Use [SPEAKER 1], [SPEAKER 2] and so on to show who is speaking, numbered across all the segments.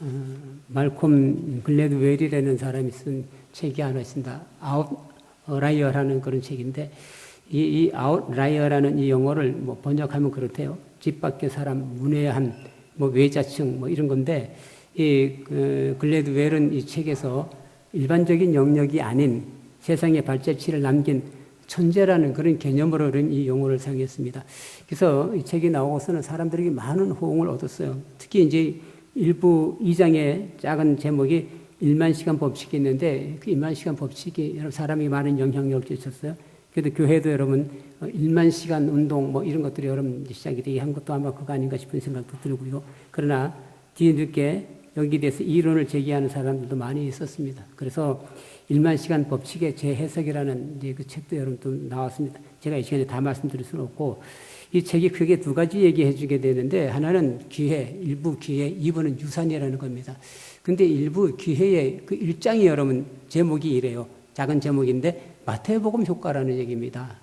[SPEAKER 1] 어, 말콤 글래드웰이라는 사람이 쓴 책이 하나 있습니다. 아웃라이어라는 그런 책인데 이, 이 아웃라이어라는 이 영어를 뭐 번역하면 그렇대요. 집 밖의 사람, 문외한, 뭐 외자층 뭐 이런 건데 이 그, 글래드웰은 이 책에서 일반적인 영역이 아닌 세상의 발자취를 남긴 천재라는 그런 개념으로 이 용어를 사용했습니다. 그래서 이 책이 나오고서는 사람들에게 많은 호응을 얻었어요. 특히 이제 일부 2장의 작은 제목이 1만 시간 법칙이 있는데 그 1만 시간 법칙이 여러 사람이 많은 영향력을 끼쳤어요. 그래도 교회도 여러분 1만 시간 운동 뭐 이런 것들이 여러분 시작이 되게 한 것도 아마 그거 아닌가 싶은 생각도 들고요. 그러나 뒤늦게 여기에 대해서 이론을 제기하는 사람들도 많이 있었습니다. 그래서 1만 시간 법칙의 재해석이라는 이제 그 책도 여러분 또 나왔습니다. 제가 이 시간에 다 말씀드릴 수는 없고 이 책이 크게 두 가지 얘기해 주게 되는데 하나는 기회, 일부 기회, 이번은 유산이라는 겁니다. 근데 일부 기회의 그 일장이 여러분 제목이 이래요. 작은 제목인데 마태복음 효과라는 얘기입니다.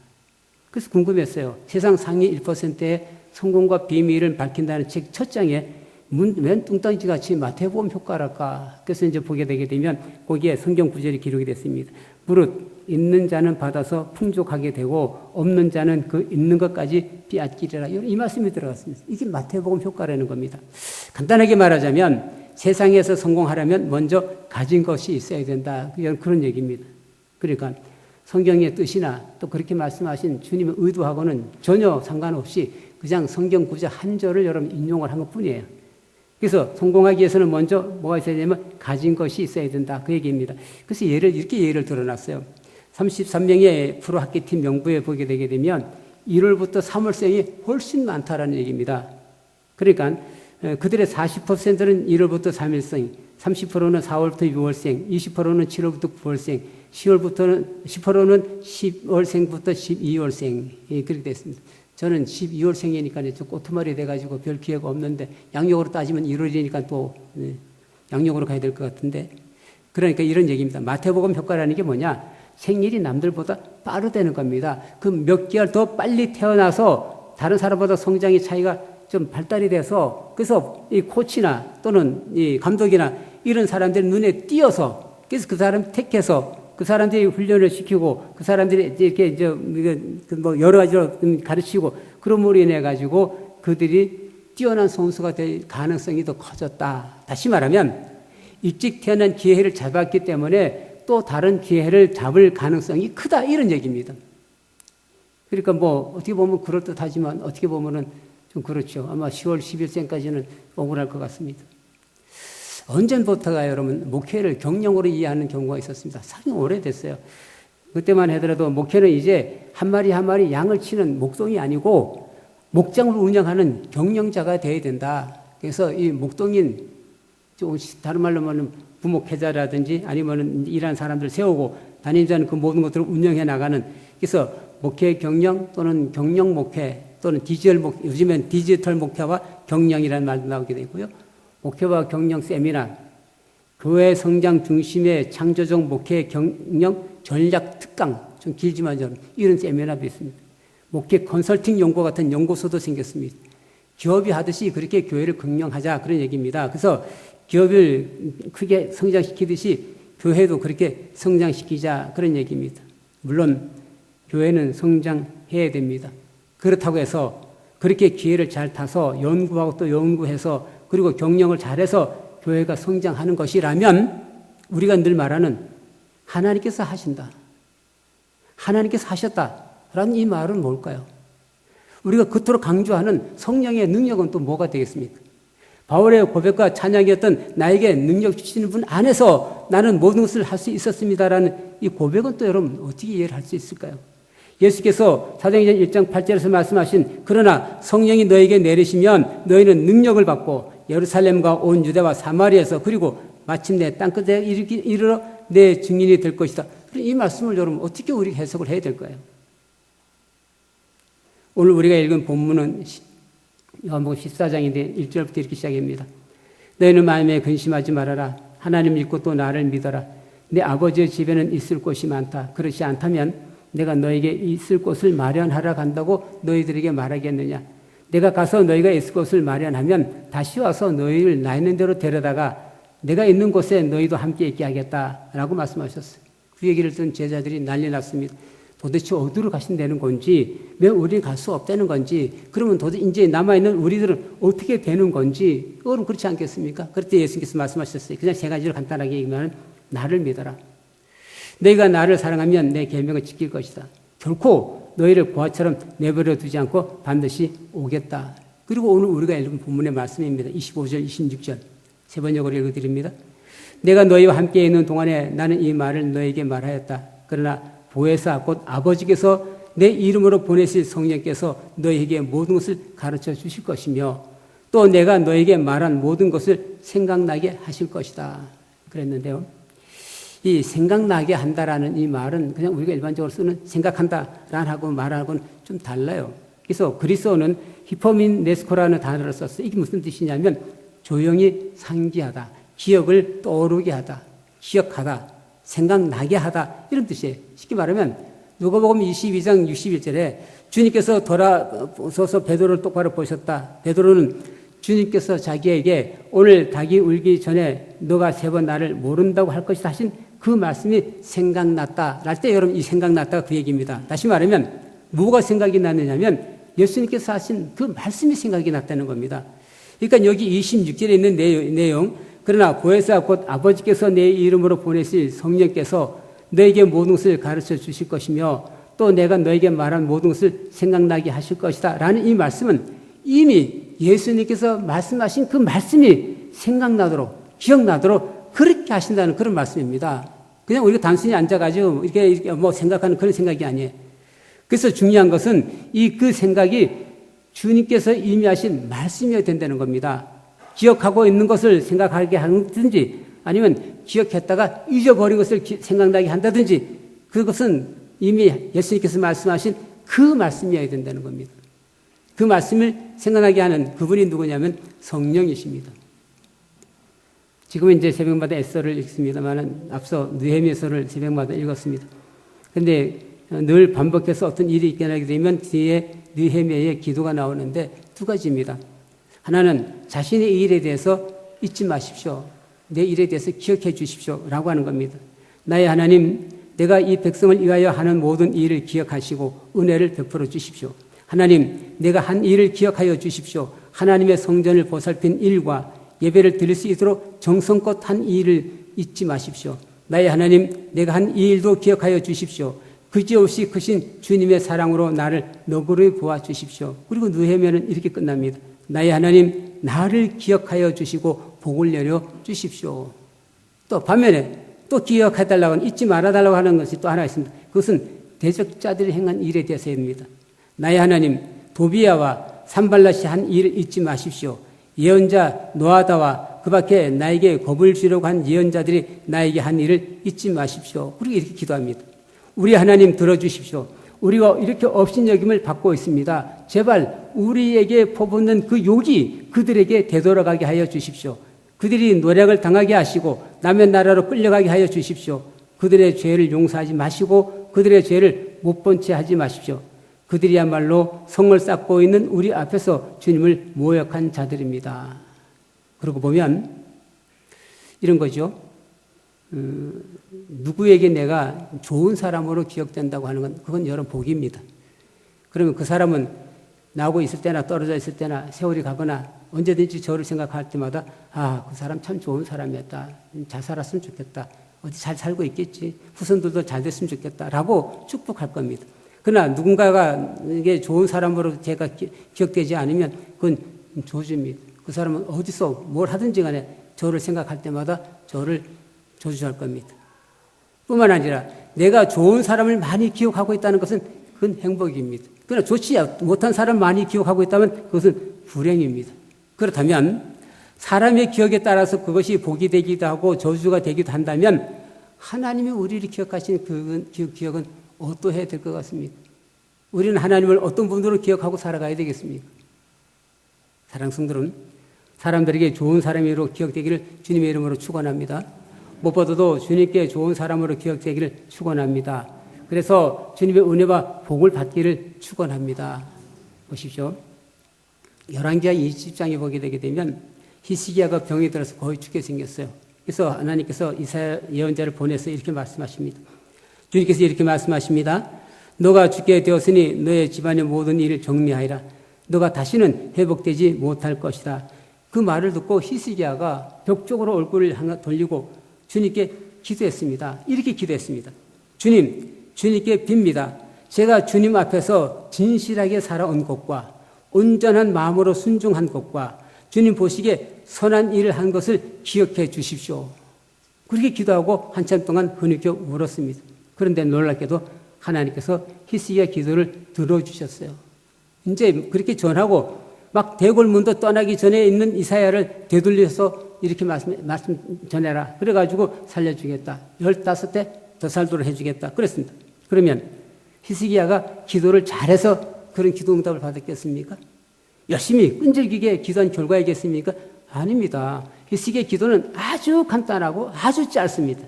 [SPEAKER 1] 그래서 궁금했어요. 세상 상위 1%의 성공과 비밀을 밝힌다는 책 첫 장에 웬 뚱땅지 같이 마태복음 효과랄까. 그래서 이제 보게 되게 되면 거기에 성경 구절이 기록이 됐습니다. 무릇 있는 자는 받아서 풍족하게 되고 없는 자는 그 있는 것까지 빼앗기리라. 이 말씀이 들어갔습니다. 이게 마태복음 효과라는 겁니다. 간단하게 말하자면 세상에서 성공하려면 먼저 가진 것이 있어야 된다. 그런 얘기입니다. 그러니까 성경의 뜻이나 또 그렇게 말씀하신 주님의 의도하고는 전혀 상관없이 그냥 성경 구절 한 절을 여러분 인용을 한 것 뿐이에요. 그래서 성공하기 위해서는 먼저 뭐가 있어야 되냐면 가진 것이 있어야 된다. 그 얘기입니다. 그래서 예를, 이렇게 예를 들어놨어요. 33명의 프로학기팀 명부에 보게 되게 되면 1월부터 3월생이 훨씬 많다라는 얘기입니다. 그러니까 그들의 40%는 1월부터 3일생, 30%는 4월부터 6월생, 20%는 7월부터 9월생, 10월부터는 10%는 10월생부터 12월생 그렇게 됐습니다. 저는 12월생이니까 좀 꼬투말이 돼가지고 별 기회가 없는데 양력으로 따지면 1월이니까 또 네, 양력으로 가야 될 것 같은데 그러니까 이런 얘기입니다. 마태복음 효과라는 게 뭐냐? 생일이 남들보다 빠르다는 겁니다. 그 몇 개월 더 빨리 태어나서 다른 사람보다 성장의 차이가 좀 발달이 돼서 그래서 이 코치나 또는 이 감독이나 이런 사람들 눈에 띄어서 그래서 그 사람 택해서 그 사람들이 훈련을 시키고 그 사람들이 이렇게 저뭐 여러 가지로 가르치고 그런으로 인해 가지고 그들이 뛰어난 선수가 될 가능성이 더 커졌다. 다시 말하면 일찍 태어난 기회를 잡았기 때문에 또 다른 기회를 잡을 가능성이 크다 이런 얘기입니다. 그러니까 뭐 어떻게 보면 그럴듯하지만 어떻게 보면은 좀 그렇죠. 아마 10월 10일생까지는 억울할 것 같습니다. 언젠부터가 여러분 목회를 경영으로 이해하는 경우가 있었습니다. 상당히 오래됐어요. 그때만 하더라도 목회는 이제 한 마리 한 마리 양을 치는 목동이 아니고 목장을 운영하는 경영자가 되어야 된다. 그래서 이 목동인 다른 말로 말하면 부목회자라든지 아니면 일하는 사람들 세우고 담임자는 그 모든 것들을 운영해 나가는 그래서 목회 경영 또는 경영 목회 또는 디지털 목 요즘엔 디지털 목회와 경영이라는 말도 나오게 되고요. 목회와 경영 세미나, 교회 성장 중심의 창조적 목회 경영 전략 특강, 좀 길지만 좀 이런 세미나도 있습니다. 목회 컨설팅 연구 같은 연구소도 생겼습니다. 기업이 하듯이 그렇게 교회를 경영하자 그런 얘기입니다. 그래서 기업을 크게 성장시키듯이 교회도 그렇게 성장시키자 그런 얘기입니다. 물론 교회는 성장해야 됩니다. 그렇다고 해서 그렇게 기회를 잘 타서 연구하고 또 연구해서 그리고 경영을 잘해서 교회가 성장하는 것이라면 우리가 늘 말하는 하나님께서 하신다. 하나님께서 하셨다라는 이 말은 뭘까요? 우리가 그토록 강조하는 성령의 능력은 또 뭐가 되겠습니까? 바울의 고백과 찬양이었던 나에게 능력 주시는 분 안에서 나는 모든 것을 할 수 있었습니다라는 이 고백은 또 여러분 어떻게 이해를 할 수 있을까요? 예수께서 사도행전 1장 8절에서 말씀하신 그러나 성령이 너에게 내리시면 너희는 능력을 받고 예루살렘과 온 유대와 사마리아에서 그리고 마침내 땅끝에 이르러 내 증인이 될 것이다. 이 말씀을 여러분 어떻게 우리 해석을 해야 될까요? 오늘 우리가 읽은 본문은 요한복음 14장인데 1절부터 이렇게 시작합니다. 너희는 마음에 근심하지 말아라. 하나님 믿고 또 나를 믿어라. 내 아버지의 집에는 있을 곳이 많다. 그렇지 않다면 내가 너에게 있을 곳을 마련하러 간다고 너희들에게 말하겠느냐? 내가 가서 너희가 있을 곳을 마련하면 다시 와서 너희를 나 있는 대로 데려다가 내가 있는 곳에 너희도 함께 있게 하겠다라고 말씀하셨어요. 그 얘기를 듣는 제자들이 난리 났습니다. 도대체 어디로 가신다는 건지, 왜 우리 갈수 없다는 건지, 그러면 도대체 이제 남아있는 우리들은 어떻게 되는 건지, 그건 그렇지 않겠습니까? 그때 예수님께서 말씀하셨어요. 그냥 세 가지를 간단하게 얘기하면, 나를 믿어라. 너희가 나를 사랑하면 내 계명을 지킬 것이다. 결코 너희를 고아처럼 내버려 두지 않고 반드시 오겠다. 그리고 오늘 우리가 읽은 본문의 말씀입니다. 25절, 26절. 세 번역으로 읽어드립니다. 내가 너희와 함께 있는 동안에 나는 이 말을 너에게 말하였다. 그러나 보혜사 곧 아버지께서 내 이름으로 보내실 성령께서 너희에게 모든 것을 가르쳐 주실 것이며 또 내가 너에게 말한 모든 것을 생각나게 하실 것이다. 그랬는데요. 이 생각나게 한다라는 이 말은 그냥 우리가 일반적으로 쓰는 생각한다라는 하고 말하고는 좀 달라요. 그래서 그리스어는 히퍼민 네스코라는 단어를 썼어요. 이게 무슨 뜻이냐면 조용히 상기하다, 기억을 떠오르게 하다, 기억하다, 생각나게 하다 이런 뜻이에요. 쉽게 말하면 누가복음 22장 61절에 주님께서 돌아서서 베드로를 똑바로 보셨다. 베드로는 주님께서 자기에게 오늘 닭이 울기 전에 너가 세 번 나를 모른다고 할 것이다 하신 그 말씀이 생각났다. 랄때 여러분 이 생각났다가 그 얘기입니다. 다시 말하면 뭐가 생각이 났느냐면 예수님께서 하신 그 말씀이 생각이 났다는 겁니다. 그러니까 여기 26절에 있는 내용, 그러나 보혜사 곧 아버지께서 내 이름으로 보내실 성령께서 너에게 모든 것을 가르쳐 주실 것이며 또 내가 너에게 말한 모든 것을 생각나게 하실 것이다. 라는 이 말씀은 이미 예수님께서 말씀하신 그 말씀이 생각나도록, 기억나도록 그렇게 하신다는 그런 말씀입니다. 그냥 우리가 단순히 앉아가지고 이렇게 뭐 생각하는 그런 생각이 아니에요. 그래서 중요한 것은 이 그 생각이 주님께서 이미 하신 말씀이어야 된다는 겁니다. 기억하고 있는 것을 생각하게 하든지 아니면 기억했다가 잊어버린 것을 생각나게 한다든지 그것은 이미 예수님께서 말씀하신 그 말씀이어야 된다는 겁니다. 그 말씀을 생각나게 하는 그분이 누구냐면 성령이십니다. 지금은 이제 새벽마다 에서를 읽습니다만 앞서 느헤미서를 새벽마다 읽었습니다. 근데 늘 반복해서 어떤 일이 있게 되면 뒤에 느헤미야의 기도가 나오는데 두 가지입니다. 하나는 자신의 일에 대해서 잊지 마십시오. 내 일에 대해서 기억해 주십시오. 라고 하는 겁니다. 나의 하나님, 내가 이 백성을 위하여 하는 모든 일을 기억하시고 은혜를 베풀어 주십시오. 하나님, 내가 한 일을 기억하여 주십시오. 하나님의 성전을 보살핀 일과 예배를 드릴 수 있도록 정성껏 한 일을 잊지 마십시오. 나의 하나님, 내가 한 이 일도 기억하여 주십시오. 그지없이 크신 주님의 사랑으로 나를 너그러이 보아 주십시오. 그리고 느헤미야는 이렇게 끝납니다. 나의 하나님, 나를 기억하여 주시고 복을 내려 주십시오. 또 반면에 또 기억해달라고 잊지 말아달라고 하는 것이 또 하나 있습니다. 그것은 대적자들이 행한 일에 대해서입니다. 나의 하나님, 도비야와 산발라시 한 일을 잊지 마십시오. 예언자 노아다와 그 밖에 나에게 겁을 주려고 한 예언자들이 나에게 한 일을 잊지 마십시오. 그리고 이렇게 기도합니다. 우리 하나님 들어주십시오. 우리가 이렇게 업신여김을 받고 있습니다. 제발 우리에게 퍼붓는 그 욕이 그들에게 되돌아가게 하여 주십시오. 그들이 노력을 당하게 하시고 남의 나라로 끌려가게 하여 주십시오. 그들의 죄를 용서하지 마시고 그들의 죄를 못 본 채 하지 마십시오. 그들이야말로 성을 쌓고 있는 우리 앞에서 주님을 모욕한 자들입니다. 그러고 보면 이런 거죠. 음, 누구에게 내가 좋은 사람으로 기억된다고 하는 건 그건 여러 복입니다. 그러면 그 사람은 나오고 있을 때나 떨어져 있을 때나 세월이 가거나 언제든지 저를 생각할 때마다 아, 그 사람 참 좋은 사람이었다. 잘 살았으면 좋겠다. 어디 잘 살고 있겠지. 후손들도 잘 됐으면 좋겠다. 라고 축복할 겁니다. 그러나 누군가가 이게 좋은 사람으로 제가 기 억되지 않으면 그건 조주입니다. 그 사람은 어디서 뭘 하든지 간에 저를 생각할 때마다 저를 조주할 겁니다. 뿐만 아니라 내가 좋은 사람을 많이 기억하고 있다는 것은 그건 행복입니다. 그러나 좋지 못한 사람 많이 기억하고 있다면 그것은 불행입니다. 그렇다면 사람의 기억에 따라서 그것이 복이 되기도 하고 저주가 되기도 한다면 하나님이 우리를 기억하시는 그 기억은 어떠해야 될 것 같습니까? 우리는 하나님을 어떤 분으로 기억하고 살아가야 되겠습니까? 사랑 성들은 사람들에게 좋은 사람으로 기억되기를 주님의 이름으로 축원합니다. 무엇보다도 주님께 좋은 사람으로 기억되기를 축원합니다. 그래서 주님의 은혜와 복을 받기를 축원합니다. 보십시오. 열왕기하 20장에 보게 되게 되면 히스기야가 병이 들어서 거의 죽게 생겼어요. 그래서 하나님께서 이사야 예언자를 보내서 이렇게 말씀하십니다. 주님께서 이렇게 말씀하십니다. 너가 죽게 되었으니 너의 집안의 모든 일을 정리하리라. 너가 다시는 회복되지 못할 것이다. 그 말을 듣고 히스기야가 벽 쪽으로 얼굴을 돌리고 주님께 기도했습니다. 이렇게 기도했습니다. 주님, 주님께 빕니다. 제가 주님 앞에서 진실하게 살아온 것과 온전한 마음으로 순종한 것과 주님 보시기에 선한 일을 한 것을 기억해 주십시오. 그렇게 기도하고 한참 동안 흐느껴 울었습니다. 그런데 놀랍게도 하나님께서 히스기야 기도를 들어주셨어요. 이제 그렇게 전하고 막 대궐문도 떠나기 전에 있는 이사야를 되돌려서 이렇게 말씀, 말씀 전해라. 그래가지고 살려주겠다. 열다섯 대 더 살도록 해주겠다. 그랬습니다. 그러면 히스기야가 기도를 잘해서 그런 기도 응답을 받았겠습니까? 열심히 끈질기게 기도한 결과이겠습니까? 아닙니다. 히스기야 기도는 아주 간단하고 아주 짧습니다.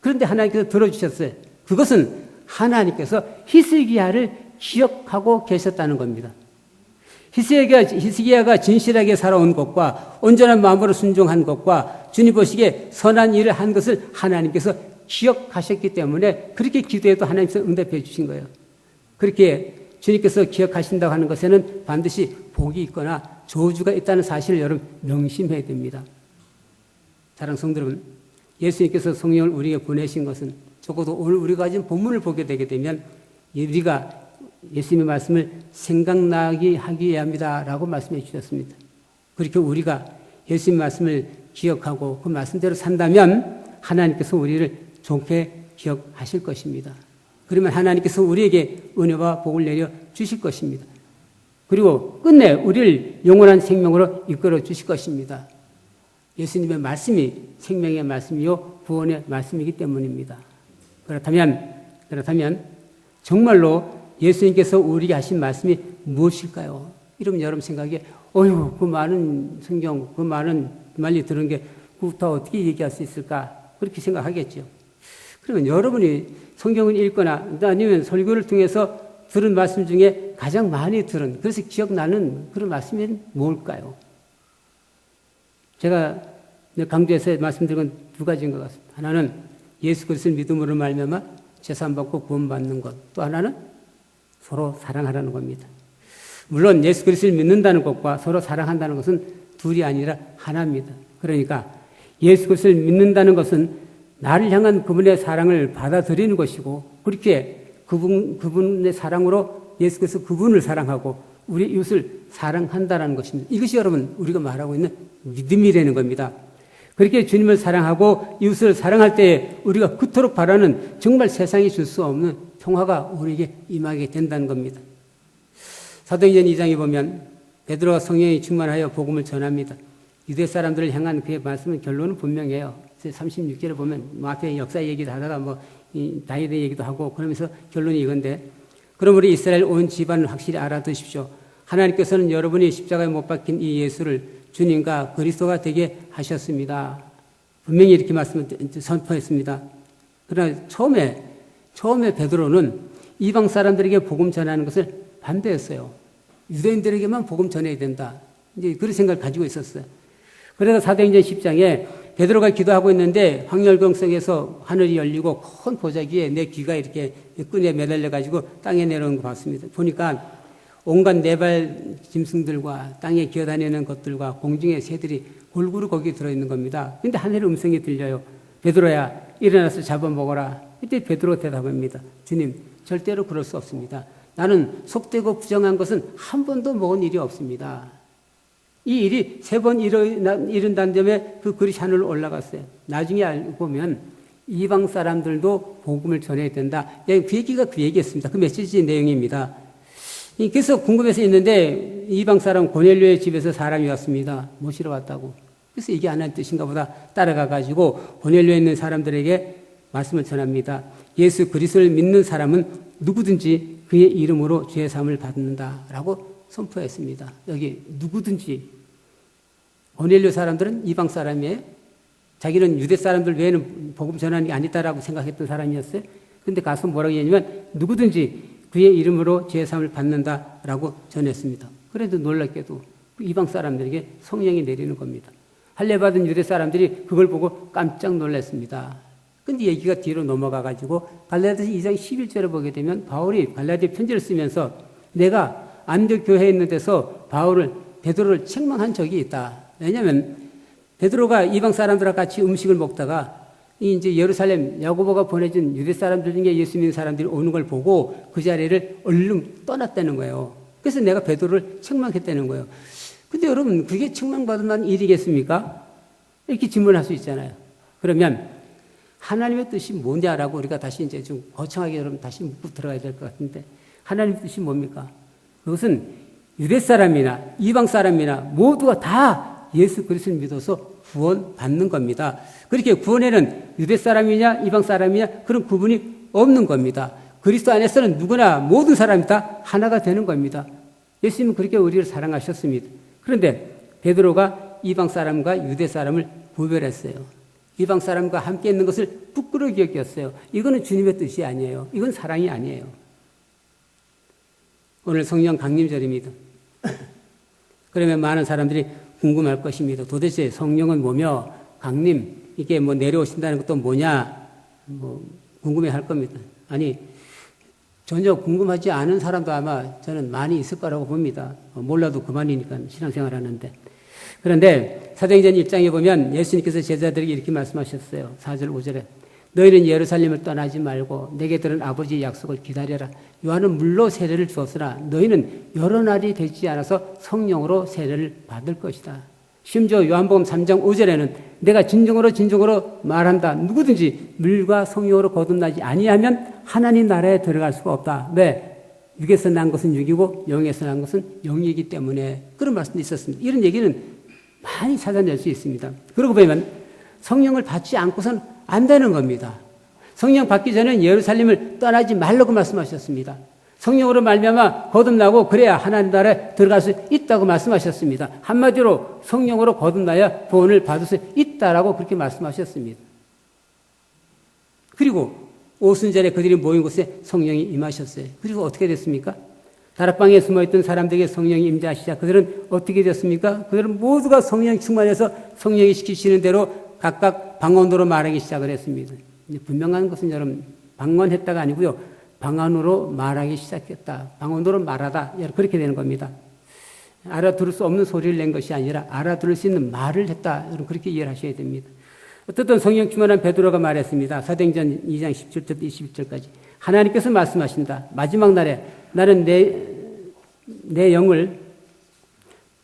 [SPEAKER 1] 그런데 하나님께서 들어주셨어요. 그것은 하나님께서 히스기야를 기억하고 계셨다는 겁니다. 히스기야가, 히스기야가 진실하게 살아온 것과 온전한 마음으로 순종한 것과 주님 보시기에 선한 일을 한 것을 하나님께서 기억하셨기 때문에 그렇게 기도해도 하나님께서 응답해 주신 거예요. 그렇게 주님께서 기억하신다고 하는 것에는 반드시 복이 있거나 저주가 있다는 사실을 여러분 명심해야 됩니다. 사랑 성도 여러분, 예수님께서 성령을 우리에게 보내신 것은 적어도 오늘 우리가 가진 본문을 보게 되게 되면 우리가 예수님의 말씀을 생각나게 하기 위함이다 라고 말씀해 주셨습니다. 그렇게 우리가 예수님 말씀을 기억하고 그 말씀대로 산다면 하나님께서 우리를 좋게 기억하실 것입니다. 그러면 하나님께서 우리에게 은혜와 복을 내려 주실 것입니다. 그리고 끝내 우리를 영원한 생명으로 이끌어 주실 것입니다. 예수님의 말씀이 생명의 말씀이요 구원의 말씀이기 때문입니다. 그렇다면 그렇다면 정말로 예수님께서 우리에게 하신 말씀이 무엇일까요? 이러면 여러분 생각에 어휴 그 많은 성경 그 많은 말리 들은 게 그부터 어떻게 얘기할 수 있을까 그렇게 생각하겠죠. 그러면 여러분이 성경을 읽거나 아니면 설교를 통해서 들은 말씀 중에 가장 많이 들은 그래서 기억나는 그런 말씀이 뭘까요? 제가 강조해서 말씀드린 건 두 가지인 것 같습니다. 하나는 예수 그리스도를 믿음으로 말미암아 재산 받고 구원 받는 것. 또 하나는 서로 사랑하라는 겁니다. 물론 예수 그리스도를 믿는다는 것과 서로 사랑한다는 것은 둘이 아니라 하나입니다. 그러니까 예수 그리스도를 믿는다는 것은 나를 향한 그분의 사랑을 받아들이는 것이고 그렇게 그분 그분의 사랑으로 예수 그리스도 그분을 사랑하고 우리 이웃을 사랑한다라는 것입니다. 이것이 여러분 우리가 말하고 있는 믿음이라는 겁니다. 그렇게 주님을 사랑하고 이웃을 사랑할 때 우리가 그토록 바라는 정말 세상이 줄 수 없는 평화가 우리에게 임하게 된다는 겁니다. 사도행전 2장에 보면 베드로가 성령이 충만하여 복음을 전합니다. 유대 사람들을 향한 그의 말씀은 결론은 분명해요. 36절에 보면 뭐 앞에 역사 얘기도 하다가 뭐 다윗의 얘기도 하고 그러면서 결론이 이건데 그러므로 이스라엘 온 집안을 확실히 알아두십시오. 하나님께서는 여러분이 십자가에 못 박힌 이 예수를 주님과 그리스도가 되게 하셨습니다. 분명히 이렇게 말씀을 선포했습니다. 그러나 처음에 처음에 베드로는 이방 사람들에게 복음 전하는 것을 반대했어요. 유대인들에게만 복음 전해야 된다. 이제 그런 생각을 가지고 있었어요. 그래서 사도행전 10장에 베드로가 기도하고 있는데 황열경 속에서 하늘이 열리고 큰 보자기에 내 귀가 이렇게 끈에 매달려 가지고 땅에 내려오는 거 봤습니다. 보니까 온갖 네발 짐승들과 땅에 기어다니는 것들과 공중의 새들이 골고루 거기에 들어 있는 겁니다. 근데 하늘의 음성이 들려요. 베드로야 일어나서 잡아먹어라. 이때 베드로 대답합니다. 주님 절대로 그럴 수 없습니다. 나는 속되고 부정한 것은 한 번도 먹은 일이 없습니다. 이 일이 세번 이른다는 점에 그 그릇이 하늘로 올라갔어요. 나중에 알고 보면 이방 사람들도 복음을 전해야 된다. 그 얘기가 그 얘기였습니다. 그 메시지 내용입니다. 그래서 궁금해서 있는데 이방 사람 고넬료의 집에서 사람이 왔습니다. 모시러 왔다고. 그래서 이게 하나님 뜻인가 보다 따라가 가지고 고넬료에 있는 사람들에게 말씀을 전합니다. 예수 그리스도를 믿는 사람은 누구든지 그의 이름으로 죄 사함을 받는다라고 선포했습니다. 여기 누구든지 고넬료 사람들은 이방 사람이에요. 자기는 유대 사람들 외에는 복음 전하는 게 아니다라고 생각했던 사람이었어요. 근데 가서 뭐라고 했냐면 누구든지 그의 이름으로 죄 사함을 받는다라고 전했습니다. 그래도 놀랍게도 이방 사람들에게 성령이 내리는 겁니다. 할례 받은 유대 사람들이 그걸 보고 깜짝 놀랐습니다. 근데 얘기가 뒤로 넘어가 가지고 갈라디아서 2장 11절에 보게 되면 바울이 갈라디아 편지를 쓰면서 내가 안디옥 교회에 있는 데서 바울을 베드로를 책망한 적이 있다. 왜냐하면 베드로가 이방 사람들과 같이 음식을 먹다가 이 이제 예루살렘 야고보가 보내준 유대 사람들 중에 예수 믿는 사람들이 오는 걸 보고 그 자리를 얼른 떠났다는 거예요. 그래서 내가 베드로를 책망했다는 거예요. 근데 여러분 그게 책망받을 만한 일이겠습니까? 이렇게 질문할 수 있잖아요. 그러면 하나님의 뜻이 뭐냐라고 우리가 다시 이제 좀 거창하게 여러분 다시 묻고 들어가야 될 것 같은데 하나님의 뜻이 뭡니까? 그것은 유대 사람이나 이방 사람이나 모두가 다 예수 그리스도를 믿어서 구원 받는 겁니다. 그렇게 구원에는 유대 사람이냐 이방 사람이냐 그런 구분이 없는 겁니다. 그리스도 안에서는 누구나 모든 사람이 다 하나가 되는 겁니다. 예수님은 그렇게 우리를 사랑하셨습니다. 그런데 베드로가 이방 사람과 유대 사람을 구별했어요. 이방 사람과 함께 있는 것을 부끄러워 여겼어요. 이거는 주님의 뜻이 아니에요. 이건 사랑이 아니에요. 오늘 성령 강림절입니다. 그러면 많은 사람들이 궁금할 것입니다. 도대체 성령은 뭐며 강림 이게 뭐 내려오신다는 것도 뭐냐 뭐 궁금해 할 겁니다. 아니 전혀 궁금하지 않은 사람도 아마 저는 많이 있을 거라고 봅니다. 어, 몰라도 그만이니까 신앙생활 하는데. 그런데 사도행전 1장에 보면 예수님께서 제자들에게 이렇게 말씀하셨어요. 4절 5절에 너희는 예루살렘을 떠나지 말고 내게 들은 아버지의 약속을 기다려라. 요한은 물로 세례를 주었으나 너희는 여러 날이 되지 않아서 성령으로 세례를 받을 것이다. 심지어 요한복음 3장 5절에는 내가 진정으로 진정으로 말한다. 누구든지 물과 성령으로 거듭나지 아니하면 하나님 나라에 들어갈 수가 없다. 왜? 육에서 난 것은 육이고 영에서 난 것은 영이기 때문에 그런 말씀도 있었습니다. 이런 얘기는 많이 찾아낼 수 있습니다. 그러고 보면 성령을 받지 않고선 안 되는 겁니다. 성령 받기 전에 예루살렘을 떠나지 말라고 말씀하셨습니다. 성령으로 말미암아 거듭나고 그래야 하나님 나라에 들어갈 수 있다고 말씀하셨습니다. 한마디로 성령으로 거듭나야 구원을 받을 수 있다라고 그렇게 말씀하셨습니다. 그리고 오순절에 그들이 모인 곳에 성령이 임하셨어요. 그리고 어떻게 됐습니까? 다락방에 숨어있던 사람들에게 성령이 임자하시자 그들은 어떻게 됐습니까? 그들은 모두가 성령 충만해서 성령이 시키시는 대로 각각 방언으로 말하기 시작을 했습니다. 분명한 것은 여러분 방언했다가 아니고요. 방언으로 말하기 시작했다. 방언으로 말하다. 그렇게 되는 겁니다. 알아들을 수 없는 소리를 낸 것이 아니라 알아들을 수 있는 말을 했다. 여러분 그렇게 이해를 하셔야 됩니다. 어떻든 성령 충만한 베드로가 말했습니다. 사도행전 2장 17절 21절까지. 하나님께서 말씀하신다. 마지막 날에 나는 내, 내 영을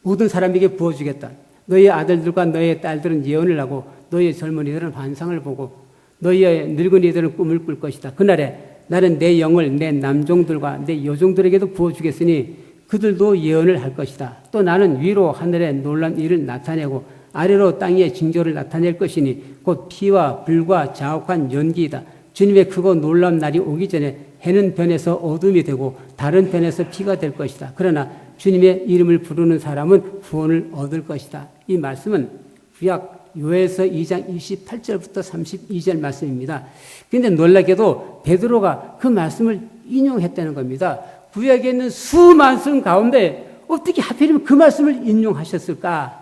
[SPEAKER 1] 모든 사람에게 부어주겠다. 너희 아들들과 너희 딸들은 예언을 하고 너희 젊은이들은 환상을 보고 너희의 늙은이들은 꿈을 꿀 것이다. 그날에 나는 내 영을 내 남종들과 내 여종들에게도 부어주겠으니 그들도 예언을 할 것이다. 또 나는 위로 하늘에 놀란 일을 나타내고 아래로 땅에 징조를 나타낼 것이니 곧 피와 불과 자욱한 연기이다. 주님의 크고 놀라운 날이 오기 전에 해는 변해서 어둠이 되고 다른 변해서 피가 될 것이다. 그러나 주님의 이름을 부르는 사람은 구원을 얻을 것이다. 이 말씀은 구약 요에서 2장 28절부터 32절 말씀입니다. 그런데 놀랍게도 베드로가 그 말씀을 인용했다는 겁니다. 구약에 있는 수많은 가운데 어떻게 하필이면 그 말씀을 인용하셨을까?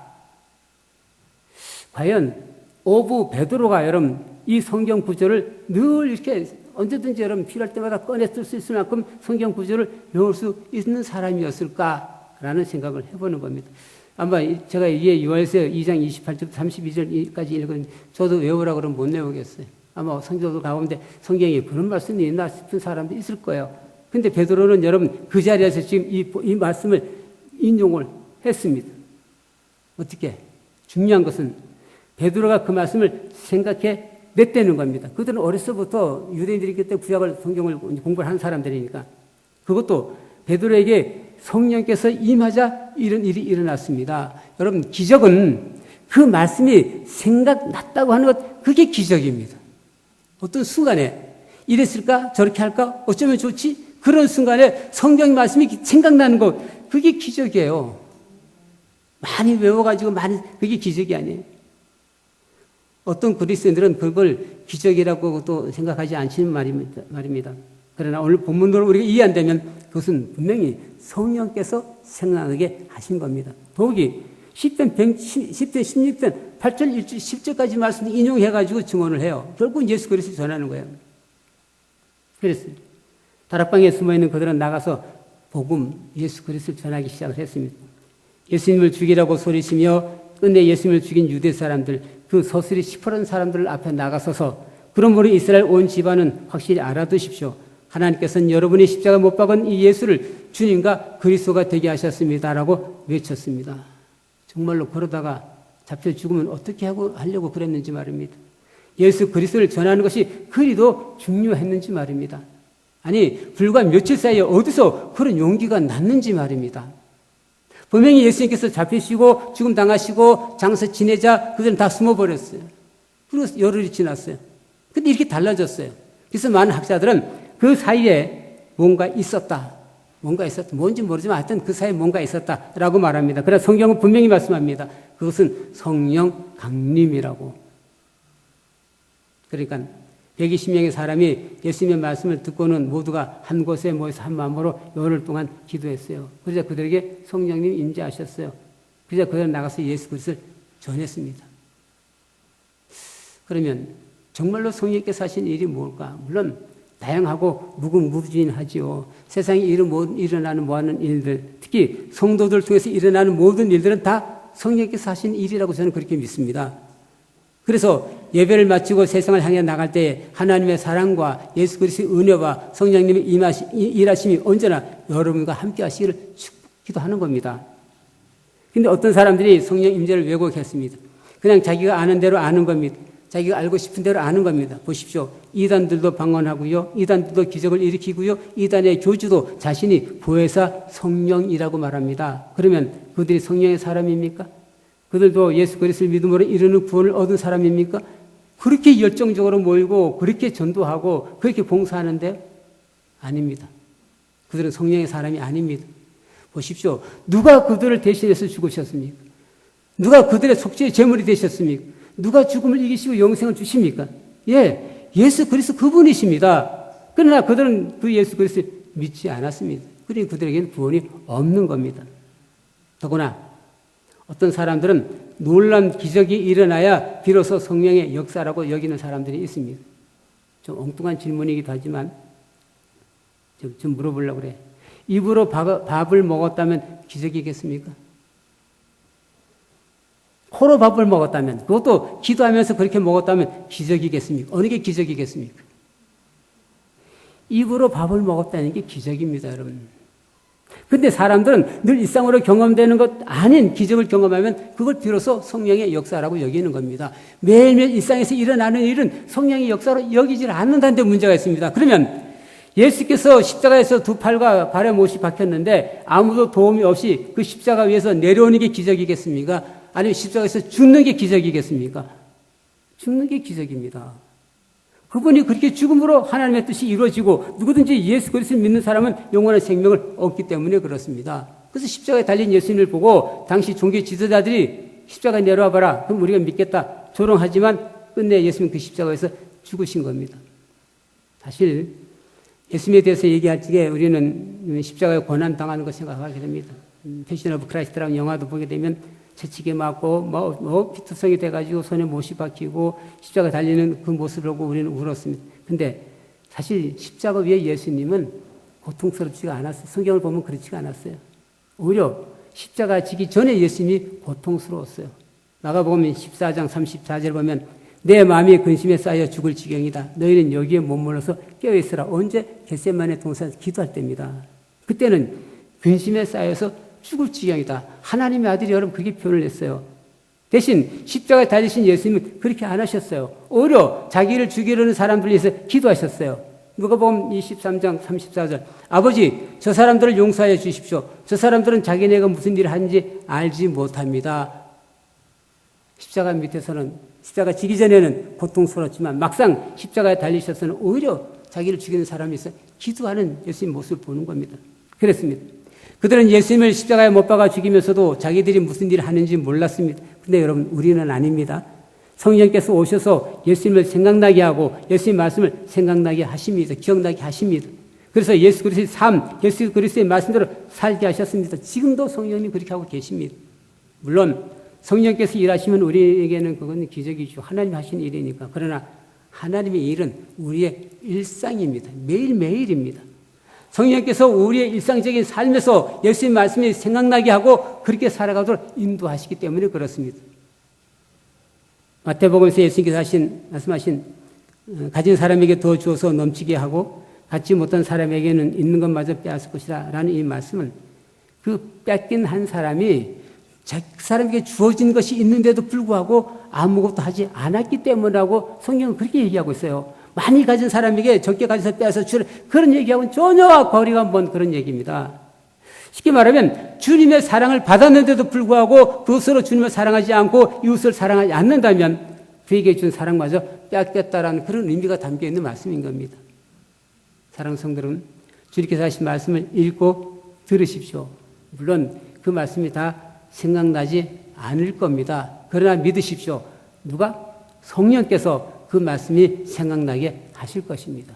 [SPEAKER 1] 과연 오부 베드로가 여러분 이 성경 구절을 늘 이렇게 언제든지 여러분 필요할 때마다 꺼내 쓸 수 있을 만큼 성경 구절을 외울 수 있는 사람이었을까라는 생각을 해보는 겁니다. 아마 제가 이게 6월서 2장 28절 32절까지 읽은 저도 외우라 그러면 못 외우겠어요. 아마 성도들 가운데 성경에 그런 말씀이 있나 싶은 사람도 있을 거예요. 근데 베드로는 여러분 그 자리에서 지금 이, 이 말씀을 인용을 했습니다. 어떻게? 중요한 것은 베드로가 그 말씀을 생각해 냈다는 겁니다. 그들은 어려서부터 유대인들이 그때 구약을 성경을 공부를 한 사람들이니까 그것도 베드로에게 성령께서 임하자 이런 일이 일어났습니다. 여러분 기적은 그 말씀이 생각났다고 하는 것 그게 기적입니다. 어떤 순간에 이랬을까 저렇게 할까 어쩌면 좋지 그런 순간에 성경 말씀이 생각나는 것 그게 기적이에요. 많이 외워가지고 많이 그게 기적이 아니에요. 어떤 그리스도인들은 그걸 기적이라고 또 생각하지 않시는 말입니다. 말입니다. 그러나 오늘 본문으로 우리가 이해 안 되면 그것은 분명히 성령께서 생각하게 하신 겁니다. 더욱이 10편, 10편, 16편, 8절, 1절, 10절까지 말씀 인용해가지고 증언을 해요. 결국 예수 그리스도 전하는 거예요. 그랬어요. 다락방에 숨어있는 그들은 나가서 복음, 예수 그리스도를 전하기 시작을 했습니다. 예수님을 죽이라고 소리치며 끝내 예수님을 죽인 유대 사람들, 그 서슬이 시퍼런 사람들 앞에 나가서서 그러므로 이스라엘 온 집안은 확실히 알아두십시오. 하나님께서는 여러분이 십자가 못 박은 이 예수를 주님과 그리스도가 되게 하셨습니다라고 외쳤습니다. 정말로 그러다가 잡혀 죽으면 어떻게 하고 하려고 그랬는지 말입니다. 예수 그리스도를 전하는 것이 그리도 중요했는지 말입니다. 아니 불과 며칠 사이에 어디서 그런 용기가 났는지 말입니다. 분명히 예수님께서 잡히시고 죽음 당하시고 장사 지내자 그들은 다 숨어버렸어요. 그리고 열흘이 지났어요. 근데 이렇게 달라졌어요. 그래서 많은 학자들은 그 사이에 뭔가 있었다. 뭔가 있었다. 뭔지 모르지만 하여튼 그 사이에 뭔가 있었다라고 말합니다. 그래서 성경은 분명히 말씀합니다. 그것은 성령 강림이라고. 그러니까 120명의 사람이 예수님의 말씀을 듣고는 모두가 한 곳에 모여서 한 마음으로 열흘 동안 기도했어요. 그러자 그들에게 성령님 임재하셨어요. 그러자 그들 나가서 예수 그리스도를 전했습니다. 그러면 정말로 성령께서 하신 일이 뭘까? 물론 다양하고 무궁무진하지요. 세상에 일어나는 뭐하는 일들, 특히 성도들 통해서 일어나는 모든 일들은 다 성령께서 하신 일이라고 저는 그렇게 믿습니다. 그래서 예배를 마치고 세상을 향해 나갈 때 하나님의 사랑과 예수 그리스도의 은혜와 성령님의 임하시, 일하심이 언제나 여러분과 함께 하시기를 기도하는 겁니다. 근데 어떤 사람들이 성령 임재를 왜곡했습니다. 그냥 자기가 아는 대로 아는 겁니다. 자기가 알고 싶은 대로 아는 겁니다. 보십시오. 이단들도 방언하고요. 이단들도 기적을 일으키고요. 이단의 교주도 자신이 보혜사 성령이라고 말합니다. 그러면 그들이 성령의 사람입니까? 그들도 예수 그리스도를 믿음으로 이르는 구원을 얻은 사람입니까? 그렇게 열정적으로 모이고 그렇게 전도하고 그렇게 봉사하는데 아닙니다. 그들은 성령의 사람이 아닙니다. 보십시오. 누가 그들을 대신해서 죽으셨습니까? 누가 그들의 속죄의 제물이 되셨습니까? 누가 죽음을 이기시고 영생을 주십니까? 예, 예수 그리스도 그분이십니다. 그러나 그들은 그 예수 그리스도 믿지 않았습니다. 그러니 그들에게는 구원이 없는 겁니다. 더구나 어떤 사람들은 놀란 기적이 일어나야 비로소 성령의 역사라고 여기는 사람들이 있습니다. 좀 엉뚱한 질문이기도 하지만 좀, 좀 물어보려고 그래. 입으로 밥 을 먹었다면 기적이겠습니까? 코로 밥을 먹었다면 그것도 기도하면서 그렇게 먹었다면 기적이겠습니까? 어느 게 기적이겠습니까? 입으로 밥을 먹었다는 게 기적입니다, 여러분. 근데 사람들은 늘 일상으로 경험되는 것 아닌 기적을 경험하면 그걸 비로소 성령의 역사라고 여기는 겁니다. 매일매일 일상에서 일어나는 일은 성령의 역사로 여기질 않는다는 데 문제가 있습니다. 그러면 예수께서 십자가에서 두 팔과 발에 못이 박혔는데 아무도 도움이 없이 그 십자가 위에서 내려오는 게 기적이겠습니까? 아니면 십자가에서 죽는 게 기적이겠습니까? 죽는 게 기적입니다. 그분이 그렇게 죽음으로 하나님의 뜻이 이루어지고 누구든지 예수 그리스도를 믿는 사람은 영원한 생명을 얻기 때문에 그렇습니다. 그래서 십자가에 달린 예수님을 보고 당시 종교 지도자들이 십자가에 내려와 봐라. 그럼 우리가 믿겠다. 조롱하지만 끝내 예수님 그 십자가에서 죽으신 겁니다. 사실 예수님에 대해서 얘기할 적에 우리는 십자가에 고난 당하는 것 생각하게 됩니다. 패션 오브 크라이스트라는 영화도 보게 되면 채찍에 맞고 뭐, 뭐 피투성이 돼가지고 손에 못이 박히고 십자가 달리는 그 모습을 보고 우리는 울었습니다. 근데 사실 십자가 위에 예수님은 고통스럽지가 않았어요. 성경을 보면 그렇지가 않았어요. 오히려 십자가 지기 전에 예수님이 고통스러웠어요. 나가보면 14장 34절 보면 내 마음이 근심에 쌓여 죽을 지경이다. 너희는 여기에 머물러서 깨어있으라. 언제 겟세만의 동산에서 기도할 때입니다. 그때는 근심에 쌓여서 죽을 지경이다. 하나님의 아들이 여러분 그렇게 표현을 했어요. 대신 십자가에 달리신 예수님은 그렇게 안 하셨어요. 오히려 자기를 죽이려는 사람들 위해서 기도하셨어요. 누가복음 23장 34절. 아버지, 저 사람들을 용서하여 주십시오. 저 사람들은 자기네가 무슨 일을 하는지 알지 못합니다. 십자가 밑에서는 십자가 지기 전에는 고통스럽지만 막상 십자가에 달리셔서는 오히려 자기를 죽이는 사람이 있어 기도하는 예수님 모습을 보는 겁니다. 그랬습니다. 그들은 예수님을 십자가에 못 박아 죽이면서도 자기들이 무슨 일을 하는지 몰랐습니다. 근데 여러분, 우리는 아닙니다. 성령께서 오셔서 예수님을 생각나게 하고 예수님 말씀을 생각나게 하십니다. 기억나게 하십니다. 그래서 예수 그리스도의 삶, 예수 그리스도의 말씀대로 살게 하셨습니다. 지금도 성령님 그렇게 하고 계십니다. 물론 성령께서 일하시면 우리에게는 그건 기적이죠. 하나님 하신 일이니까. 그러나 하나님의 일은 우리의 일상입니다. 매일매일입니다. 성령께서 우리의 일상적인 삶에서 예수님 말씀이 생각나게 하고 그렇게 살아가도록 인도하시기 때문에 그렇습니다. 마태복음에서 예수님께서 하신, 말씀하신, 어, 가진 사람에게 더 주어서 넘치게 하고, 갖지 못한 사람에게는 있는 것마저 빼앗을 것이다. 라는 이 말씀을 그 뺏긴 한 사람이 자 사람에게 주어진 것이 있는데도 불구하고 아무것도 하지 않았기 때문이라고 성경은 그렇게 얘기하고 있어요. 많이 가진 사람에게 적게 가져서 빼앗아 주는 그런 얘기하고는 전혀 거리가 먼 그런 얘기입니다. 쉽게 말하면 주님의 사랑을 받았는데도 불구하고 그것으로 주님을 사랑하지 않고 이웃을 사랑하지 않는다면 그에게 준 사랑마저 뺏겠다라는 그런 의미가 담겨 있는 말씀인 겁니다. 사랑 성들은 주님께서 하신 말씀을 읽고 들으십시오. 물론 그 말씀이 다 생각나지 않을 겁니다. 그러나 믿으십시오. 누가? 성령께서 그 말씀이 생각나게 하실 것입니다.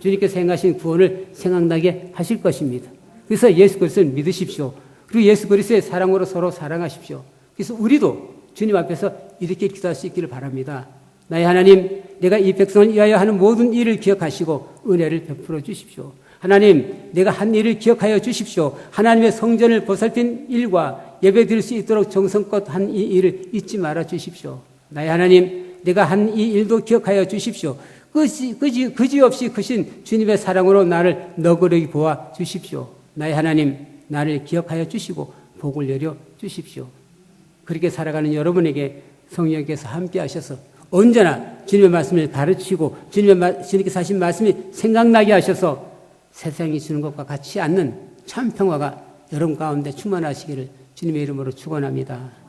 [SPEAKER 1] 주님께서 행하신 구원을 생각나게 하실 것입니다. 그래서 예수 그리스도를 믿으십시오. 그리고 예수 그리스도의 사랑으로 서로 사랑하십시오. 그래서 우리도 주님 앞에서 이렇게 기도할 수 있기를 바랍니다. 나의 하나님, 내가 이 백성을 위하여 하는 모든 일을 기억하시고 은혜를 베풀어 주십시오. 하나님, 내가 한 일을 기억하여 주십시오. 하나님의 성전을 보살핀 일과 예배 드릴 수 있도록 정성껏 한 이 일을 잊지 말아 주십시오. 나의 하나님, 내가 한 이 일도 기억하여 주십시오. 그지, 그지, 그지없이 크신 주님의 사랑으로 나를 너그러이 보아 주십시오. 나의 하나님, 나를 기억하여 주시고 복을 내려 주십시오. 그렇게 살아가는 여러분에게 성령께서 함께 하셔서 언제나 주님의 말씀을 가르치고 주님의 말, 주님께서 하신 말씀이 생각나게 하셔서 세상이 주는 것과 같지 않는 참 평화가 여러분 가운데 충만하시기를 주님의 이름으로 축원합니다.